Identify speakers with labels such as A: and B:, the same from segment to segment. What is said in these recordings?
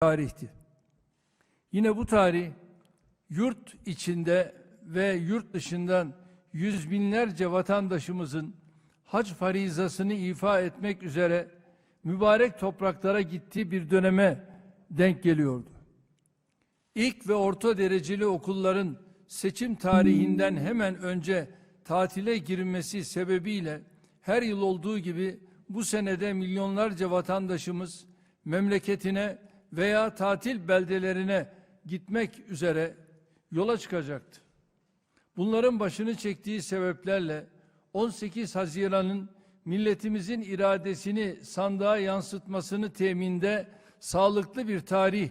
A: tarihti. Yine bu tarih yurt içinde ve yurt dışından yüz binlerce vatandaşımızın hac farizasını ifa etmek üzere mübarek topraklara gittiği bir döneme denk geliyordu. İlk ve orta dereceli okulların seçim tarihinden hemen önce tatile girmesi sebebiyle her yıl olduğu gibi bu senede milyonlarca vatandaşımız memleketine veya tatil beldelerine gitmek üzere yola çıkacaktı. Bunların başını çektiği sebeplerle 18 Haziran'ın milletimizin iradesini sandığa yansıtmasını teminde sağlıklı bir tarih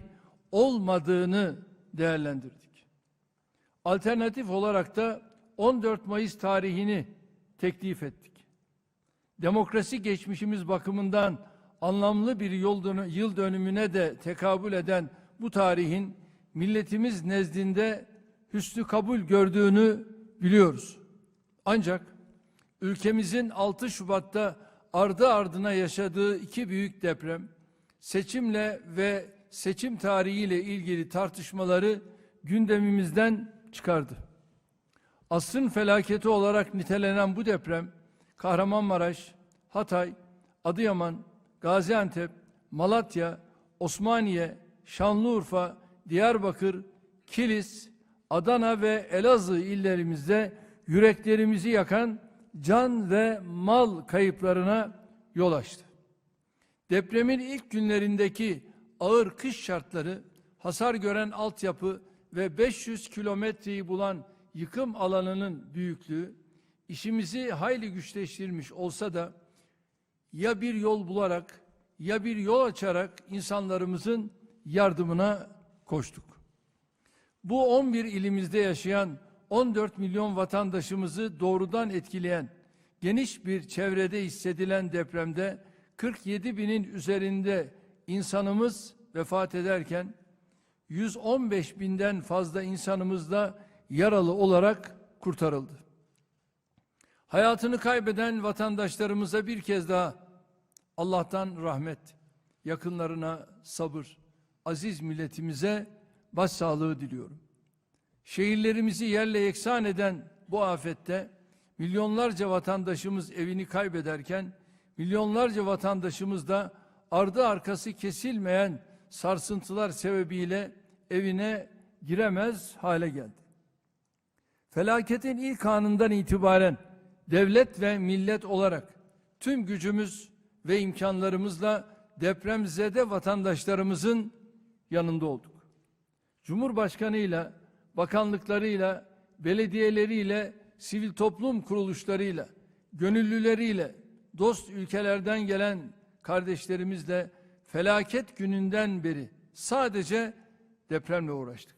A: olmadığını değerlendirdik. Alternatif olarak da 14 Mayıs tarihini teklif ettik. Demokrasi geçmişimiz bakımından anlamlı bir yol dönü- yıl dönümüne de tekabül eden bu tarihin milletimiz nezdinde hüsnü kabul gördüğünü biliyoruz. Ancak ülkemizin 6 Şubat'ta ardı ardına yaşadığı iki büyük deprem seçimle ve seçim tarihiyle ilgili tartışmaları gündemimizden çıkardı. Asrın felaketi olarak nitelenen bu deprem Kahramanmaraş, Hatay, Adıyaman, Gaziantep, Malatya, Osmaniye, Şanlıurfa, Diyarbakır, Kilis, Adana ve Elazığ illerimizde yüreklerimizi yakan can ve mal kayıplarına yol açtı. Depremin ilk günlerindeki ağır kış şartları, hasar gören altyapı ve 500 kilometreyi bulan yıkım alanının büyüklüğü, işimizi hayli güçleştirmiş olsa da ya bir yol bularak ya bir yol açarak insanlarımızın yardımına koştuk. Bu 11 ilimizde yaşayan 14 milyon vatandaşımızı doğrudan etkileyen geniş bir çevrede hissedilen depremde 47 binin üzerinde insanımız vefat ederken 115 binden fazla insanımız da yaralı olarak kurtarıldı. Hayatını kaybeden vatandaşlarımıza bir kez daha Allah'tan rahmet, yakınlarına sabır, aziz milletimize başsağlığı diliyorum. Şehirlerimizi yerle yeksan eden bu afette milyonlarca vatandaşımız evini kaybederken milyonlarca vatandaşımız da ardı arkası kesilmeyen sarsıntılar sebebiyle evine giremez hale geldi. Felaketin ilk anından itibaren devlet ve millet olarak tüm gücümüz ve imkanlarımızla depremzede vatandaşlarımızın yanında olduk. Cumhurbaşkanıyla, bakanlıklarıyla, belediyeleriyle, sivil toplum kuruluşlarıyla, gönüllüleriyle, dost ülkelerden gelen kardeşlerimizle felaket gününden beri sadece depremle uğraştık.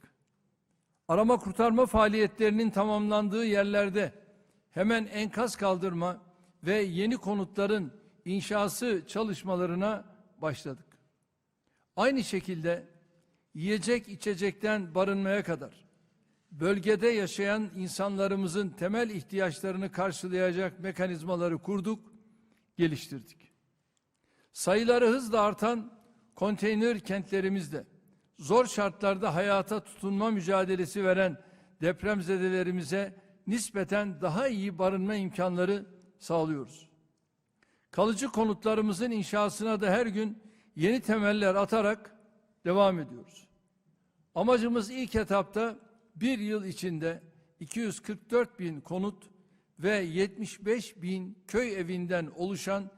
A: Arama kurtarma faaliyetlerinin tamamlandığı yerlerde hemen enkaz kaldırma ve yeni konutların inşası çalışmalarına başladık. Aynı şekilde yiyecek içecekten barınmaya kadar bölgede yaşayan insanlarımızın temel ihtiyaçlarını karşılayacak mekanizmaları kurduk, geliştirdik. Sayıları hızla artan konteyner kentlerimizde zor şartlarda hayata tutunma mücadelesi veren depremzedelerimize nispeten daha iyi barınma imkanları sağlıyoruz. Kalıcı konutlarımızın inşasına da her gün yeni temeller atarak devam ediyoruz. Amacımız ilk etapta bir yıl içinde 244 bin konut ve 75 bin köy evinden oluşan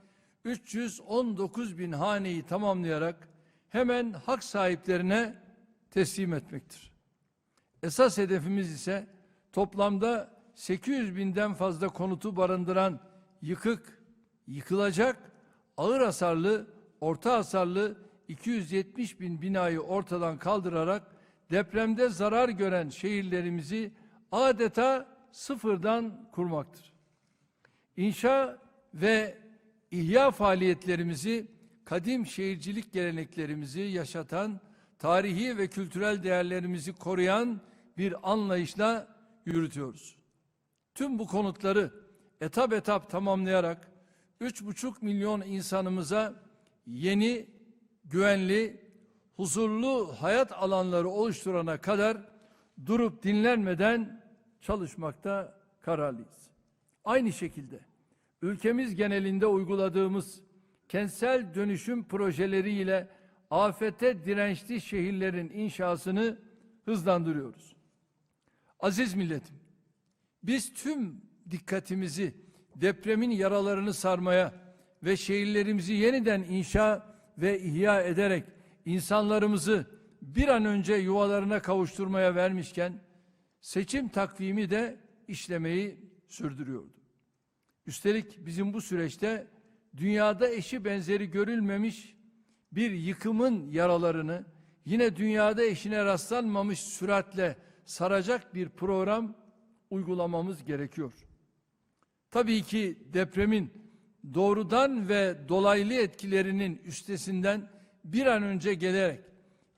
A: 319 bin haneyi tamamlayarak hemen hak sahiplerine teslim etmektir. Esas hedefimiz ise toplamda 800 binden fazla konutu barındıran yıkık, yıkılacak, ağır hasarlı, orta hasarlı 270 bin binayı ortadan kaldırarak depremde zarar gören şehirlerimizi adeta sıfırdan kurmaktır. İnşa ve ihya faaliyetlerimizi kadim şehircilik geleneklerimizi yaşatan, tarihi ve kültürel değerlerimizi koruyan bir anlayışla yürütüyoruz. Tüm bu konutları etap etap tamamlayarak 3,5 milyon insanımıza yeni, güvenli, huzurlu hayat alanları oluşturana kadar durup dinlenmeden çalışmakta kararlıyız. Aynı şekilde ülkemiz genelinde uyguladığımız kentsel dönüşüm projeleriyle afete dirençli şehirlerin inşasını hızlandırıyoruz. Aziz milletim, biz tüm dikkatimizi depremin yaralarını sarmaya ve şehirlerimizi yeniden inşa ve ihya ederek insanlarımızı bir an önce yuvalarına kavuşturmaya vermişken seçim takvimi de işlemeyi sürdürüyordu. Üstelik bizim bu süreçte dünyada eşi benzeri görülmemiş bir yıkımın yaralarını yine dünyada eşine rastlanmamış süratle saracak bir program uygulamamız gerekiyor. Tabii ki depremin doğrudan ve dolaylı etkilerinin üstesinden bir an önce gelerek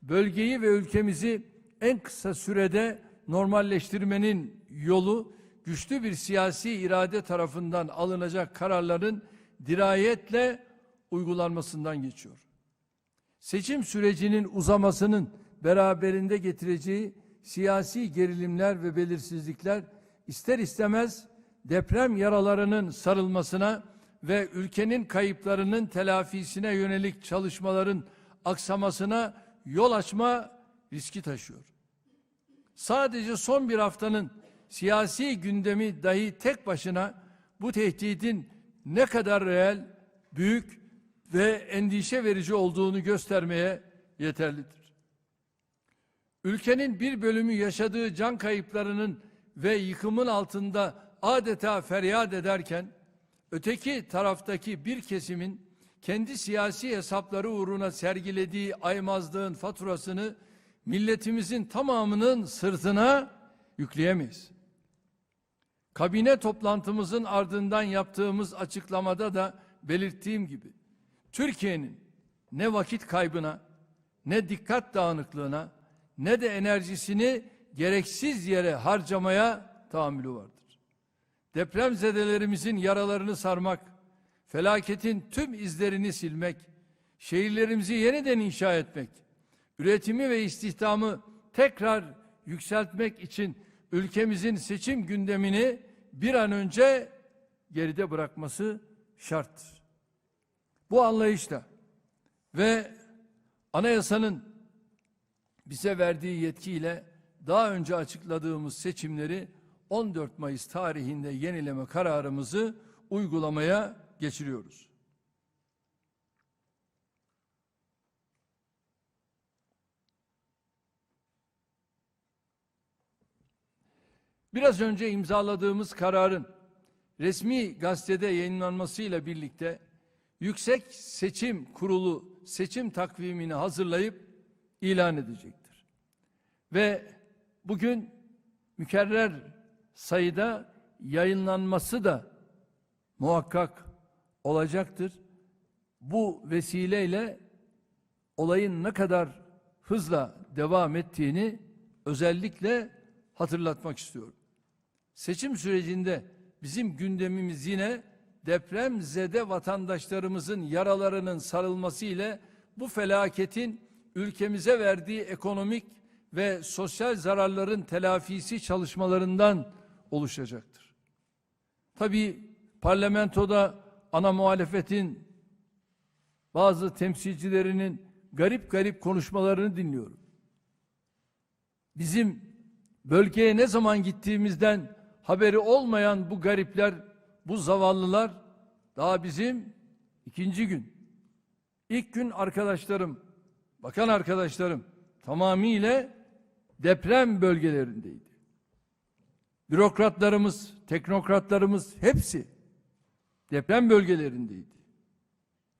A: bölgeyi ve ülkemizi en kısa sürede normalleştirmenin yolu güçlü bir siyasi irade tarafından alınacak kararların dirayetle uygulanmasından geçiyor. Seçim sürecinin uzamasının beraberinde getireceği siyasi gerilimler ve belirsizlikler ister istemez deprem yaralarının sarılmasına ve ülkenin kayıplarının telafisine yönelik çalışmaların aksamasına yol açma riski taşıyor. Sadece son bir haftanın siyasi gündemi dahi tek başına bu tehdidin ne kadar reel, büyük ve endişe verici olduğunu göstermeye yeterlidir. Ülkenin bir bölümü yaşadığı can kayıplarının ve yıkımın altında adeta feryat ederken, öteki taraftaki bir kesimin kendi siyasi hesapları uğruna sergilediği aymazlığın faturasını milletimizin tamamının sırtına yükleyemeyiz. Kabine toplantımızın ardından yaptığımız açıklamada da belirttiğim gibi Türkiye'nin ne vakit kaybına, ne dikkat dağınıklığına, ne de enerjisini gereksiz yere harcamaya tahammülü vardır. Depremzedelerimizin yaralarını sarmak, felaketin tüm izlerini silmek, şehirlerimizi yeniden inşa etmek, üretimi ve istihdamı tekrar yükseltmek için ülkemizin seçim gündemini bir an önce geride bırakması şarttır. Bu anlayışla ve anayasanın bize verdiği yetkiyle daha önce açıkladığımız seçimleri 14 Mayıs tarihinde yenileme kararımızı uygulamaya geçiriyoruz. Biraz önce imzaladığımız kararın resmi gazetede yayınlanmasıyla birlikte Yüksek Seçim Kurulu seçim takvimini hazırlayıp ilan edecektir. Ve bugün mükerrer sayıda yayınlanması da muhakkak olacaktır. Bu vesileyle olayın ne kadar hızla devam ettiğini özellikle hatırlatmak istiyorum. Seçim sürecinde bizim gündemimiz yine depremzede vatandaşlarımızın yaralarının sarılması ile bu felaketin ülkemize verdiği ekonomik ve sosyal zararların telafisi çalışmalarından oluşacaktır. Tabii parlamentoda ana muhalefetin bazı temsilcilerinin garip garip konuşmalarını dinliyorum. Bizim bölgeye ne zaman gittiğimizden haberi olmayan bu garipler, bu zavallılar daha bizim ikinci gün. İlk gün arkadaşlarım, bakan arkadaşlarım tamamıyla deprem bölgelerindeydi. Bürokratlarımız, teknokratlarımız hepsi deprem bölgelerindeydi.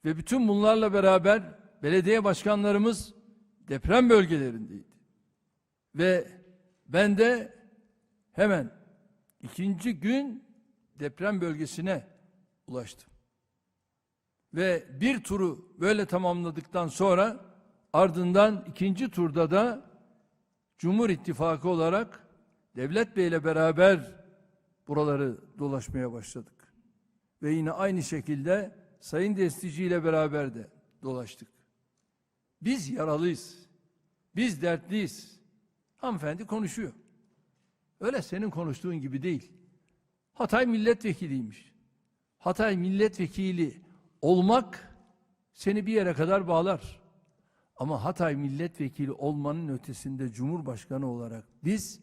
A: Ve bütün bunlarla beraber belediye başkanlarımız deprem bölgelerindeydi. Ve ben de hemen ikinci gün deprem bölgesine ulaştım. Ve bir turu böyle tamamladıktan sonra ardından ikinci turda da Cumhur İttifakı olarak Devlet Bey ile beraber buraları dolaşmaya başladık. Ve yine aynı şekilde Sayın Destici ile beraber de dolaştık. Biz yaralıyız. Biz dertliyiz. Hanımefendi konuşuyor. Öyle senin konuştuğun gibi değil. Hatay milletvekiliymiş. Hatay milletvekili olmak seni bir yere kadar bağlar. Ama Hatay milletvekili olmanın ötesinde Cumhurbaşkanı olarak biz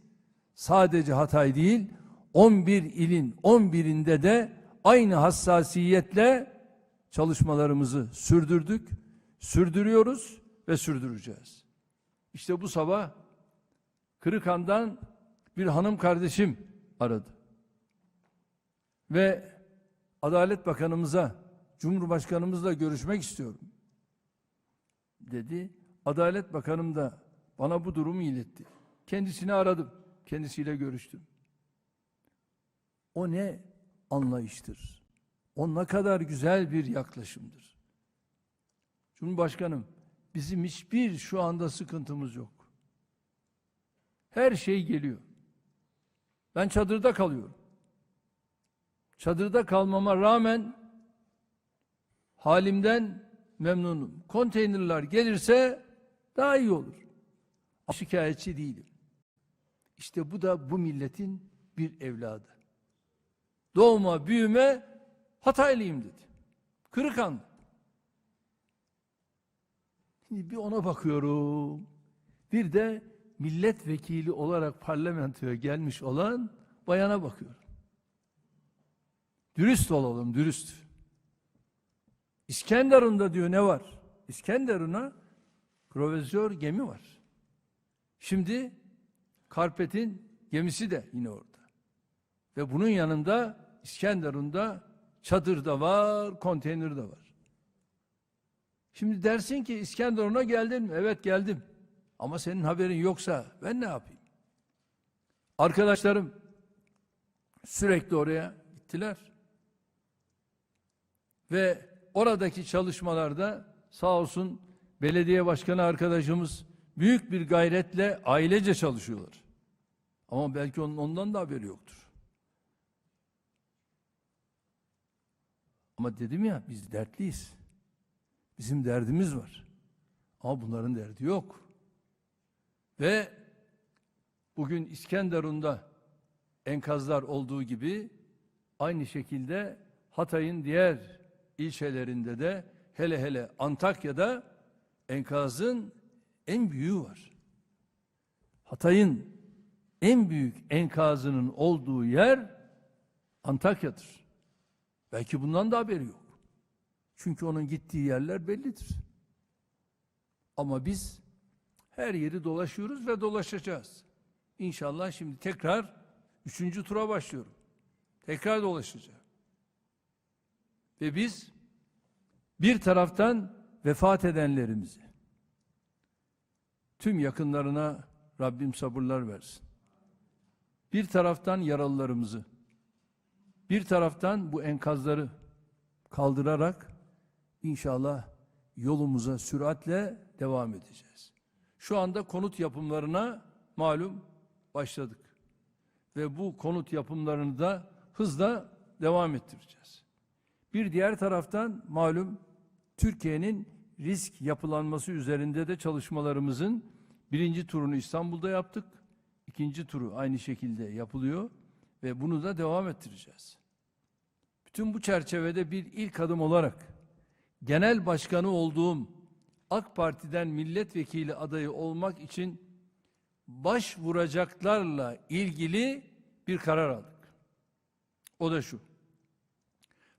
A: sadece Hatay değil 11 ilin 11'inde de aynı hassasiyetle çalışmalarımızı sürdürdük, sürdürüyoruz ve sürdüreceğiz. İşte bu sabah Kırıkan'dan bir hanım kardeşim aradı. Ve Adalet Bakanımıza, Cumhurbaşkanımızla görüşmek istiyorum dedi. Adalet Bakanım da bana bu durumu iletti. Kendisini aradım. Kendisiyle görüştüm. O ne anlayıştır. O ne kadar güzel bir yaklaşımdır. Cumhurbaşkanım bizim hiçbir şu anda sıkıntımız yok. Her şey geliyor. Ben çadırda kalıyorum. Çadırda kalmama rağmen halimden memnunum. Konteynerler gelirse daha iyi olur. Şikayetçi değilim. İşte bu da bu milletin bir evladı. Doğma büyüme Hataylıyım dedi. Kırıkan. Şimdi bir ona bakıyorum. Bir de milletvekili olarak parlamentoya gelmiş olan bayana bakıyorum. Dürüst olalım, dürüst. İskenderun'da diyor ne var? İskenderun'a provizör gemi var. Şimdi Karpet'in gemisi de yine orada. Ve bunun yanında İskenderun'da çadır da var, konteyner de var. Şimdi dersin ki İskenderun'a geldin mi? Evet geldim. Ama senin haberin yoksa ben ne yapayım? Arkadaşlarım sürekli oraya gittiler. Ve oradaki çalışmalarda sağ olsun belediye başkanı arkadaşımız büyük bir gayretle ailece çalışıyorlar. Ama belki onun ondan da haberi yoktur. Ama dedim ya biz dertliyiz. Bizim derdimiz var. Ama bunların derdi yok. Ve bugün İskenderun'da enkazlar olduğu gibi aynı şekilde Hatay'ın diğer ilçelerinde de hele hele Antakya'da enkazın en büyüğü var. Hatay'ın en büyük enkazının olduğu yer Antakya'dır. Belki bundan da haberi yok. Çünkü onun gittiği yerler bellidir. Ama biz her yeri dolaşıyoruz ve dolaşacağız. İnşallah şimdi tekrar üçüncü tura başlıyorum. Tekrar dolaşacağım. Ve biz bir taraftan vefat edenlerimizi, tüm yakınlarına Rabbim sabırlar versin. Bir taraftan yaralılarımızı, bir taraftan bu enkazları kaldırarak inşallah yolumuza süratle devam edeceğiz. Şu anda konut yapımlarına malum başladık. Ve bu konut yapımlarını da hızla devam ettireceğiz. Bir diğer taraftan malum Türkiye'nin risk yapılanması üzerinde de çalışmalarımızın birinci turunu İstanbul'da yaptık. İkinci turu aynı şekilde yapılıyor ve bunu da devam ettireceğiz. Bütün bu çerçevede bir ilk adım olarak genel başkanı olduğum AK Parti'den milletvekili adayı olmak için başvuracaklarla ilgili bir karar aldık. O da şu.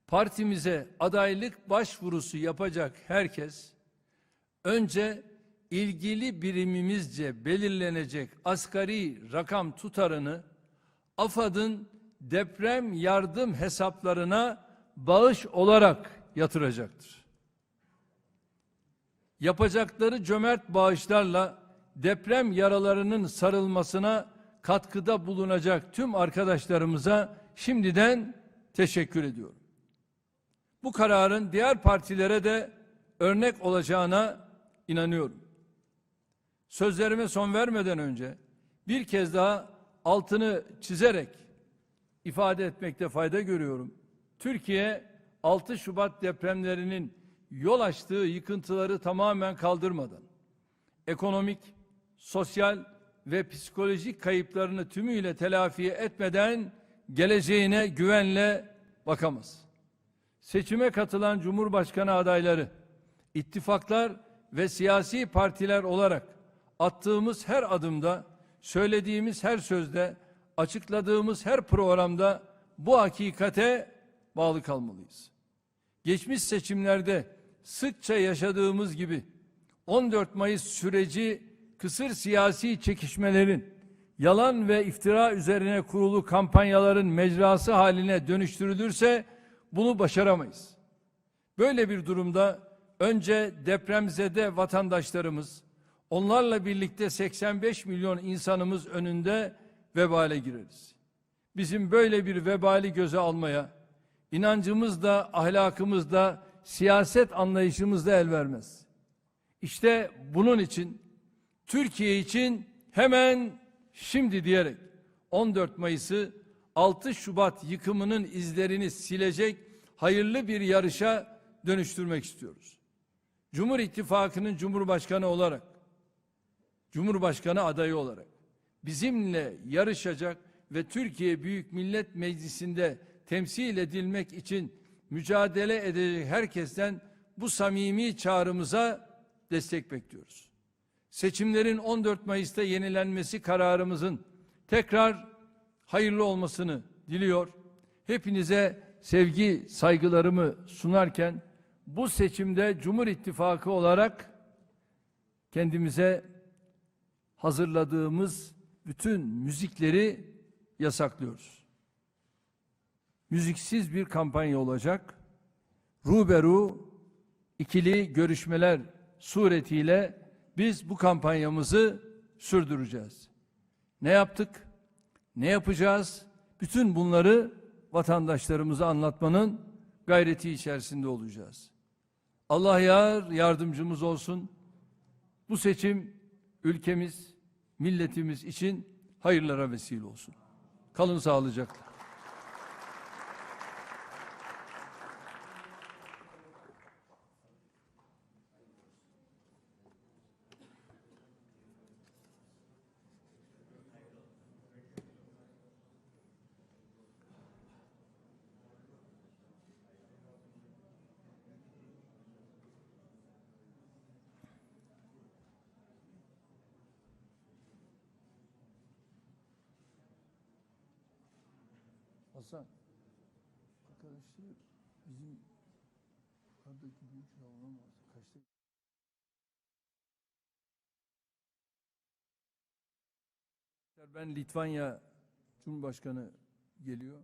A: Partimize adaylık başvurusu yapacak herkes önce ilgili birimimizce belirlenecek asgari rakam tutarını AFAD'ın deprem yardım hesaplarına bağış olarak yatıracaktır. Yapacakları cömert bağışlarla deprem yaralarının sarılmasına katkıda bulunacak tüm arkadaşlarımıza şimdiden teşekkür ediyorum. Bu kararın diğer partilere de örnek olacağına inanıyorum. Sözlerime son vermeden önce bir kez daha altını çizerek ifade etmekte fayda görüyorum. Türkiye 6 Şubat depremlerinin yol açtığı yıkıntıları tamamen kaldırmadan ekonomik, sosyal ve psikolojik kayıplarını tümüyle telafi etmeden geleceğine güvenle bakamaz. Seçime katılan Cumhurbaşkanı adayları, ittifaklar ve siyasi partiler olarak attığımız her adımda, söylediğimiz her sözde, açıkladığımız her programda bu hakikate bağlı kalmalıyız. Geçmiş seçimlerde sıkça yaşadığımız gibi 14 Mayıs süreci kısır siyasi çekişmelerin yalan ve iftira üzerine kurulu kampanyaların mecrası haline dönüştürülürse bunu başaramayız. Böyle bir durumda önce depremzede vatandaşlarımız, onlarla birlikte 85 milyon insanımız önünde vebale gireriz. Bizim böyle bir vebali göze almaya, inancımız da, ahlakımız da, siyaset anlayışımız da el vermez. İşte bunun için, Türkiye için hemen şimdi diyerek 14 Mayıs'ı 6 Şubat yıkımının izlerini silecek hayırlı bir yarışa dönüştürmek istiyoruz. Cumhur İttifakı'nın Cumhurbaşkanı olarak, Cumhurbaşkanı adayı olarak bizimle yarışacak ve Türkiye Büyük Millet Meclisi'nde temsil edilmek için mücadele edecek herkesten bu samimi çağrımıza destek bekliyoruz. Seçimlerin 14 Mayıs'ta yenilenmesi kararımızın tekrar hayırlı olmasını diliyor. Hepinize sevgi, saygılarımı sunarken bu seçimde Cumhur İttifakı olarak kendimize hazırladığımız bütün müzikleri yasaklıyoruz. Müziksiz bir kampanya olacak. Ruberu ikili görüşmeler suretiyle biz bu kampanyamızı sürdüreceğiz. Ne yaptık? Ne yapacağız? Bütün bunları vatandaşlarımıza anlatmanın gayreti içerisinde olacağız. Allah yar yardımcımız olsun. Bu seçim ülkemiz, milletimiz için hayırlara vesile olsun. Kalın sağlıcakla. Hasan, arkadaşlar bizim yukarıdaki büyük olamaz. Kaçta? Ben Litvanya Cumhurbaşkanı geliyor.